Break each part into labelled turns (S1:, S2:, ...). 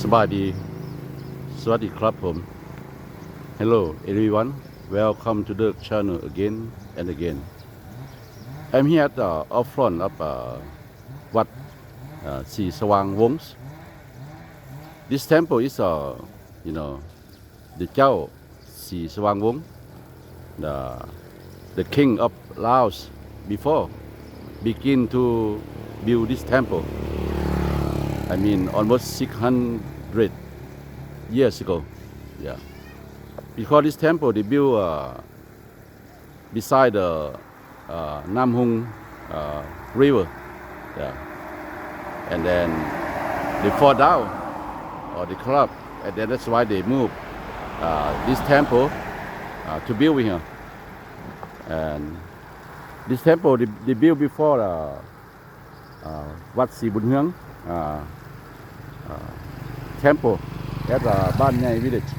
S1: สบายดี สวัสดีครับผม Hello everyone welcome to the channel again and again I'm here at the up front of uh, วัด uh, ศรีสว่างวงศ์ This temple is uh, you know the เจ้าศรีสว่างวงศ์ the the king of Laos before begin to build this temple I mean almost 600 years ago. Yeah. Because this temple they built uh, beside the uh, Nam Hung uh, River. Yeah. And then they fall down or they collapse. And then that's why they moved uh, this temple uh, to build here. And this temple they, they built before uh, uh, Wat Si Bun Hyang uh, uh, temple at uh, Ban Nhai village.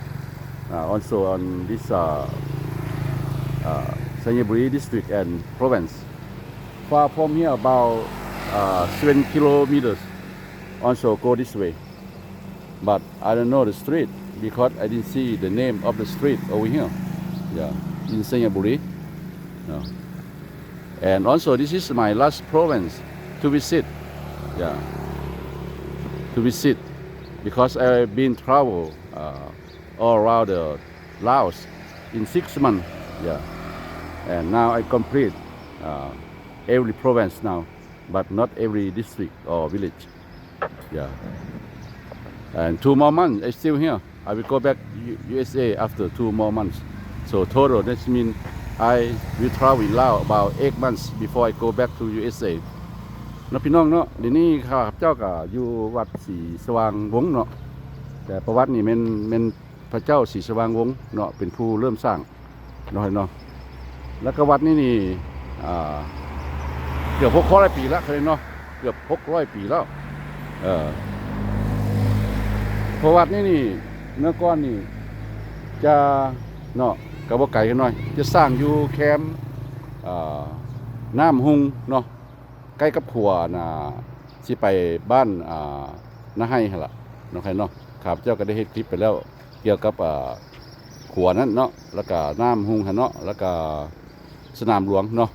S1: Uh, also on this uh, uh, district and province. Far from here about uh, 7 kilometers. Also go this way. But I don't know the street because I didn't see the name of the street over here. Yeah, in Sanyaburi. No. And also this is my last province to visit. Yeah to visit because I've been travel uh, all around the Laos in six months. Yeah, and now I complete uh, every province now, but not every district or village. Yeah, and two more months I still here. I will go back USA after two more months. So total that means I will travel in Laos about eight months before I go back to USA. เนาะพี่น้องเนาะเดี๋ยวนี้ข้าพเจ้าก็อยู่วัดศรีสว่างวงศ์เนาะแต่ประวัตินี่เป็นเป็นพระเจ้าศรีสว่างวงศ์เนาะเป็นผู้เริ่มสร้างเนาะเนาะแล้วก็วัดนี่นี่เกือบหกร้อยปีแล้วเคยเนาะเกือบหกร้อยปีแล้วเออพระวัดนี่นี่เมื่อก่อนนี่จะเนาะกับว่าไก่กันหน่อย จะสร้างอยู่แคมป์น้ำหุงเนาะ ใกล้กับขัวน่ะสิไปบ้านอ่านาให้หล่ะเนาะใครเนาะครับเจ้าก็ได้เฮ็ดคลิปไปแล้วเกี่ยวกับอ่าขัวนั้นเนาะแล้วก็น้ำหุงหเนาะแล้วก็สนามหลวงเนาะ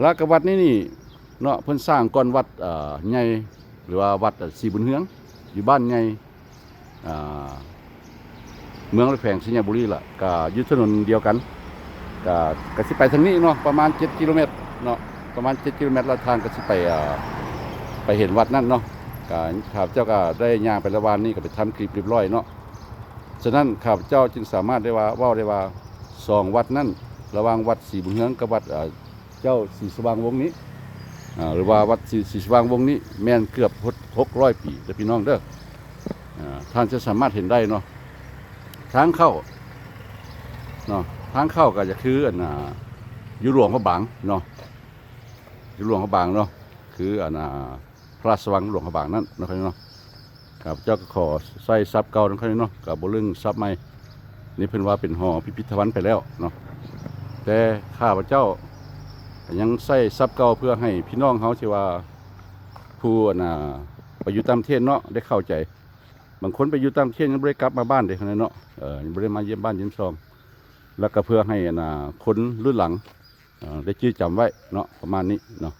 S1: แล้วก็วัดนี้นี่เนาะเพิ่นสร้างก่อนวัดอ่าใหญ่หรือว่าวัดสีบุญเฮืองอยู่บ้านใหญ่อ่าเมืองระแพงสิงห์บุรีล่ะก็ยู่ถนนเดียวกันก็ก็สิไปทางนี้เนาะประมาณ 7 กิโลเมตรเนาะ ประมาณ7กิโลเมตรละทางก็สิไปไปเห็นวัดนั่นเนาะก็ข้าพเจ้าก็ได้ย่างไประวานนี้ก็ไปทำคลิปเรียบร้อยเนาะฉะนั้นข้าพเจ้าจึงสามารถได้ว่าว่าได้ว่าสองวัดนั่นระหว่างวัดศรีบุญเฮืองกับวัดเจ้าศรีสว่างวงนี้หรือว่าวัดศรีสว่างวงนี้ แม่นเกือบหกร้อยปีเด้อพี่น้องเด้อท่านจะสามารถเห็นได้เนาะทางเข้าเนาะทางเข้าก็จะคืออันอยู่หลวงพระบางเนาะ หลวงพระบางเนาะคืออันน่ะพระราชวังหลวงพระบางนั่นนะครับเนาะครับเจ้าก็ขอใส่ซับเก่านะครับเนาะกับบลึงซับใหม่นี่เพิ่นว่าเป็นหอพิพิธภัณฑ์ไปแล้วเนาะแต่ข้าพเจ้ายังใส่ซับเก่าเพื่อให้พี่น้องเขาที่ว่าผู้อันน่ะไปอยู่ตามเทศเนาะได้เข้าใจ บางคนไปอยู่ตามเทศยังไม่ได้กลับมาบ้านเด็กคนนั้นเนาะเออยังไม่ได้มาเยี่ยมบ้านเยี่ยมซอง แล้วก็เพื่อให้อันน่ะคนรุ่นหลัง ได้ชื่อจำไว้เนาะประมาณนี้เนาะ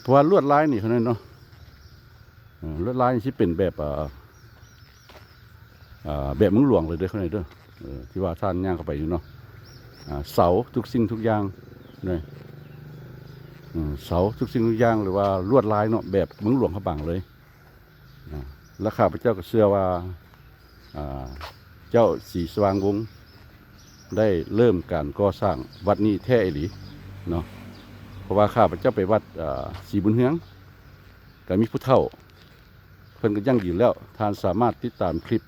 S1: เพราะว่าลวดลายนี่เขานั้นเนาะลวดลายที่เป็นแบบอ่อเอ่อแบบมืองหลวงเลยเด้อเขานั้นเด้อที่ว่าท่านย่างเข้าไปอยู่เนาะเสาทุกสิ่งทุกอย่างเนี่ยเสาทุกสิ่งทุกอย่างหรือว่าลวดลายเนาะแบบมืองหลวงเขาบังเลยแล้วข้าพเจ้าก็เชื่อว่าอ่าเจ้าสีสว่างวงศ์ ได้เริ่มการก่อสร้างวัดนี้แท้อีหลีเนาะเพราะว่าข้าพเจ้าไปวัดอ่าศรีบุญเฮืองก็มีผู้เฒ่า เพิ่นก็ยั่งยืนแล้วท่านสามารถติดตามคลิป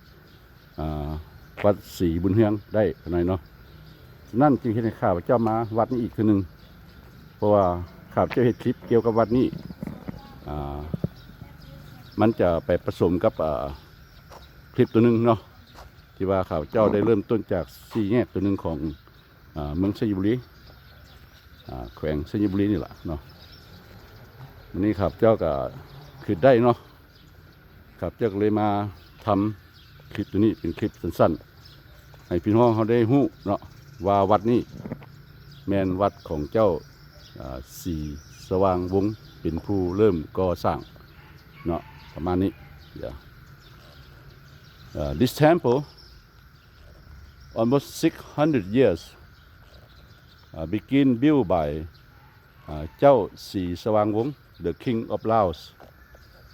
S1: วัดศรีบุญเฮืองได้หน่อยเนาะนั่นจึงเห็นข้าพเจ้ามาวัดนี้อีกทีหนึ่งเพราะว่าข้าพเจ้าเห็นคลิปเกี่ยวกับวัดนี้อ่มันจะไปผสมกับคลิปตัวหนึ่งเนาะ ที่ว่าข่าวเจ้าได้เริ่มต้นจากสี่แยกตัวหนึ่งของเมืองสยบุรีแขวงสยบุรีนี่แหละเนาะวันนี้ครับเจ้าก็คือได้เนาะครับเจ้าก็เลยมาทำคลิปตัวนี้เป็นคลิปสั้นๆ ให้พี่น้องเขาได้หู้เนาะว่าวัดนี้แมนวัดของเจ้าสีสว่างวงเป็นผู้เริ่มก่อสร้างเนาะประมาณนี้ yeah. uh, this temple almost 600 years uh, begin built by uh, Chao Si Sawangwong, the king of Laos.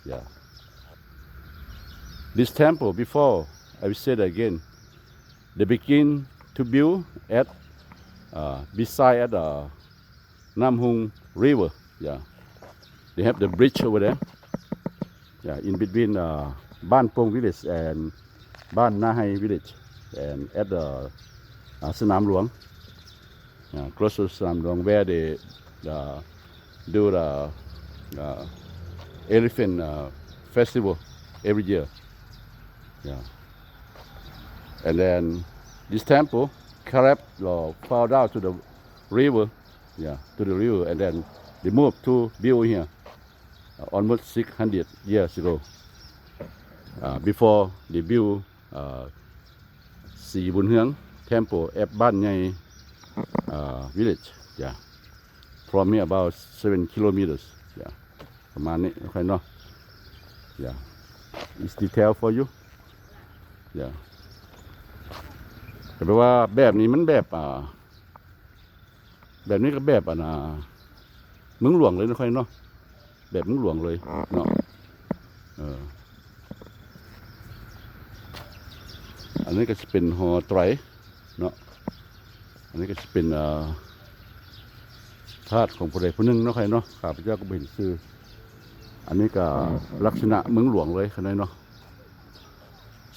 S1: Yeah. This temple before, I will say again, they begin to build at uh, beside the Nam Hung River. Yeah. They have the bridge over there. Yeah, in between uh, Ban Pong village and Ban Nahai village and at the uh, Luang uh, close to Sanam Luang where they uh, do the uh, elephant uh, festival every year? Yeah and then this temple collapsed or fall down to the river. Yeah to the river. And then they moved to build here. Uh, almost 600 years ago. Uh, before they build uh, สีบุญเฮือง temple at บ้านใหญ่ uh, village yeah from here about 7 kilometers yeah ประมาณนี้โอเคเนาะ yeah is detail for you yeah แปลว่าแบบนี้มันแบบอ่าแบบนี้ก็แบบอะนะเมึงหลวงเลยนะค่อยเนาะแบบเมึงหลวงเลยเนาะเออ นนี้ก็จะเป็นหอไตรเนาะอันนี้ก็จะเป็นธาตุของผู้ใดผู้หนึ่งเนาะใครเนาะข้าพเจ้าก็เห็นซื้ออันนี้ก็ลักษณะเมืองหลวงเลยคันนี้เนาะ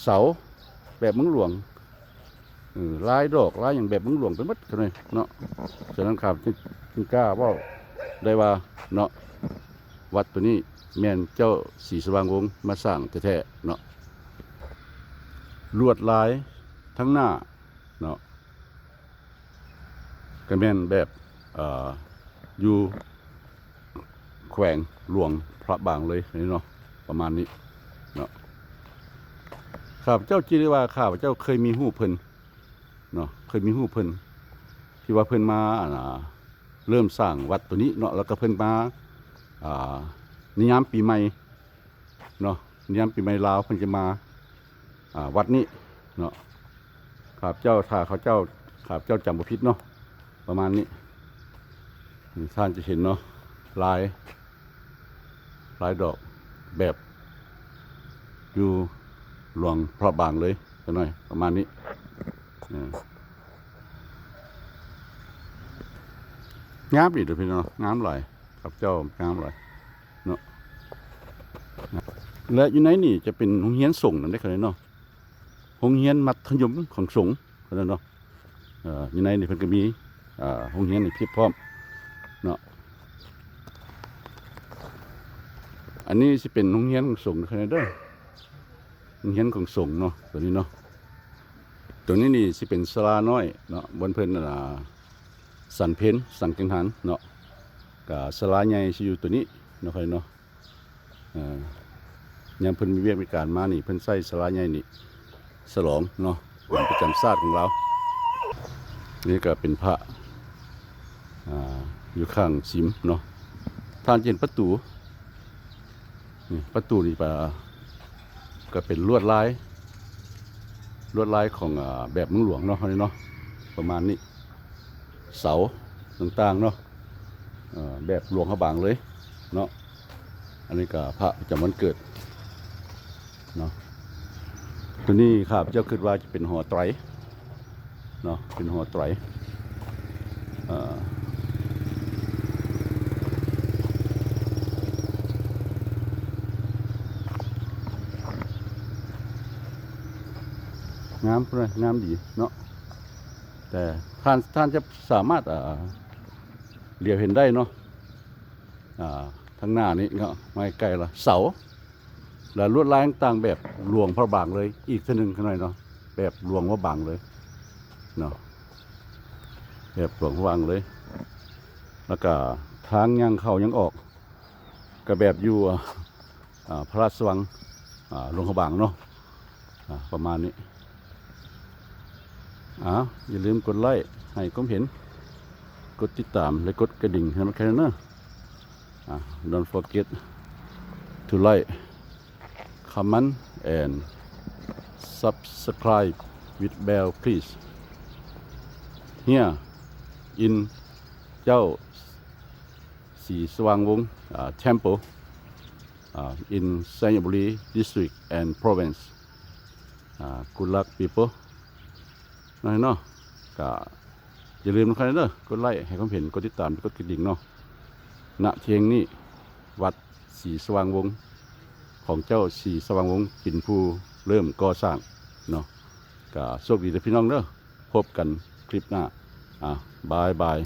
S1: เสาแบบเมืองหลวงลายดอกลายอย่างแบบเมืองหลวงเป็นหมัดคันนี้เนาะฉะนั้นครับที่ที่กล้าว่าได้ว่าเนาะวัดตัวนี้แม่นเจ้าสีสว่างวงศ์มาสร้างแท้ๆเนาะ ลวดลายทั้งหน้าเนาะก็แม่นแบบออยู่แขวงหลวงพระบางเลยนี่เนาะประมาณนี้เนาะข้าพเจ้าจิริว่าข้าพเจ้าเคยมีหูเพิ่นเนาะเคยมีหูเพิ่นที่ว่าเพิ่นมาอ่าเริ่มสร้างวัดตัวนี้เนาะแล้วก็เพิ่นมาอ่านิยามปีใหม่เนาะนิยามปีใหม่ลาวเพิ่นจะมา วัดนี้เนาะขาพเจ้าถ้าเขาเจ้าขาพเจ้าจำบ่ผิดเนาะประมาณนี้ท่านจะเห็นเนาะลายลายดอกแบบอยู่หลวงพระบางเลยกันหน่อยประมาณนี้งามอีกเด้อพี่น้องงามหลายครับเจ้างามหลายเนาะและอยู่ในนี่จะเป็นโรงเรียนส่งนั่นได้อครับเนาะ โรงเรียนมัธยมของสงฆ์เนาะเอ่อยู่ในนี่เพิ่นก็มีอ่าโรงเรียนนี่เพียบพร้อมเนาะอันนี้สิเป็นโรงเรียนของสงฆ์นะครับเด้อโรงเรียนของสงฆ์เนาะตัวนี้เนาะตัวนี้นี่สิเป็นศาลาน้อยเนาะบนเพิ่นน่ะสันเพนสังกังหันเนาะกับศาลาใหญ่สิอยู่ตัวนี้เนาะครับเนาะอ่อยามเพิ่นมีเวียกมีการมานี่เพิ่นใส่ศาลาใหญ่นี่ ฉลองเนาะวันประจำชาติของเรา นี่ก็เป็นพระอยู่ข้างสิมเนาะทานเจนประตูนี่ประตูนี่ปะก็เป็นลวดลาย ลวดลายของอแบบมืองหลวงเนาะนี่เนาะประมาณนี้ เสาต่างๆเนาะแบบหลวงพระบางเลยเนาะอันนี้ก็พระประจำวันเกิดเนาะ ตัวนี้ข้าพเจ้าคิดว่าจะเป็นหอไตรเนาะเป็นหอไตรงามเลยงามดีเนาะแต่ท่านท่านจะสามารถเลียวเห็นได้เนาะอ่าทางหน้านี้ก็ไม่ไกลละเสา และลวดลายต่างแบบหลวงพระบางเลย อีกทีหนึ่งข้างในเนาะแบบหลวงพระบางเลยเนาะแบบหลวงพระบางเลย แล้วก็ทางยังเข้ายังออกก็แบบอยู่พระราชวังอ่าหลวงขบางเนาะประมาณนี้อ้าวอย่าลืมกดไลค์ให้ผมเห็น กดติดตามและกดกระดิ่งให้มันแค่นั้นนะอ่า don't forget to like comment and subscribe with bell please here in เจ้าสีสว่างวงศ์อ่า temple uh, in Sanyaburi district and province uh, good luck people น้อยเนาะก็อย่าลืมนะครับเนอะกดไลค์ให้ความเห็นกดติดตามกดกระดิ่งเนาะณเทียงนี้วัดสีสว่างวง์ ของเจ้าสีสว่างวงศ์ปินผู้เริ่มก่อสร้างเนาะก็โชคดีนะพี่น้องเนอะพบกันคลิปหน้าอ่าบายบาย